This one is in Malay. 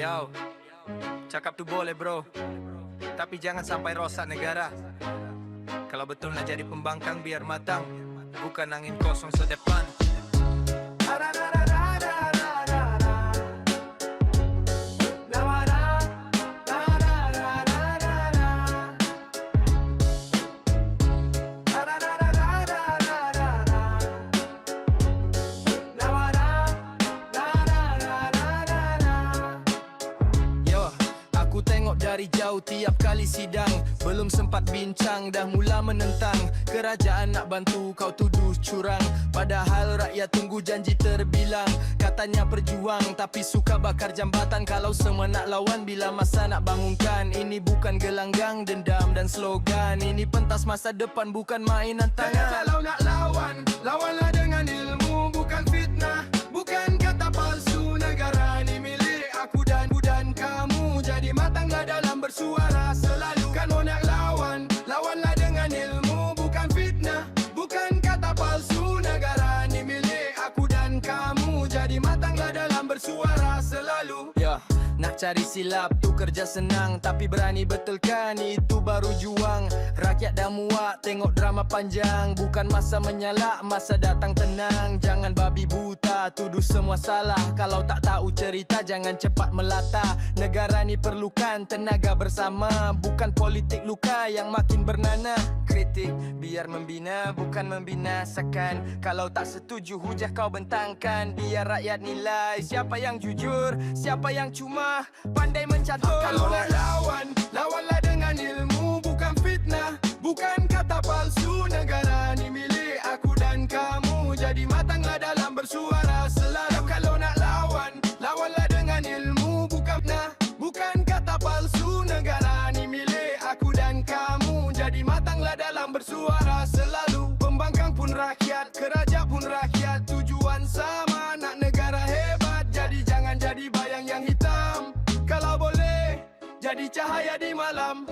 Yo, cakap tu boleh bro. Tapi jangan sampai rosak negara. Kalau betul nak jadi pembangkang biar matang. Bukan angin kosong sedepan dari jauh tiap kali sidang. Belum sempat bincang dah mula menentang. Kerajaan nak bantu kau tuduh curang. Padahal rakyat tunggu janji terbilang. Katanya perjuang tapi suka bakar jambatan. Kalau semua nak lawan bila masa nak bangunkan? Ini bukan gelanggang dendam dan slogan. Ini pentas masa depan bukan mainan tangan. Kalau nak lawan Lawanlah dengan ilmu Bukan dalam nak cari silap tu kerja senang Tapi berani betulkan itu baru juang. Rakyat dah muak tengok drama panjang. Bukan masa menyalak, masa datang tenang. Jangan babi buta, tuduh semua salah. Kalau tak tahu cerita jangan cepat melata. Negara ni perlukan tenaga bersama Bukan politik luka yang makin bernanah Kritik. Biar membina bukan membinasakan. Kalau tak setuju hujah kau bentangkan. Biar rakyat nilai siapa yang jujur Siapa yang cuma. Pandai mencatur. Kalau nak lawan, dalam bersuara. Selalu Pembangkang pun rakyat, kerajaan pun rakyat. Tujuan sama, nak negara hebat. Jadi jangan jadi bayang yang hitam. Kalau boleh, jadi cahaya di malam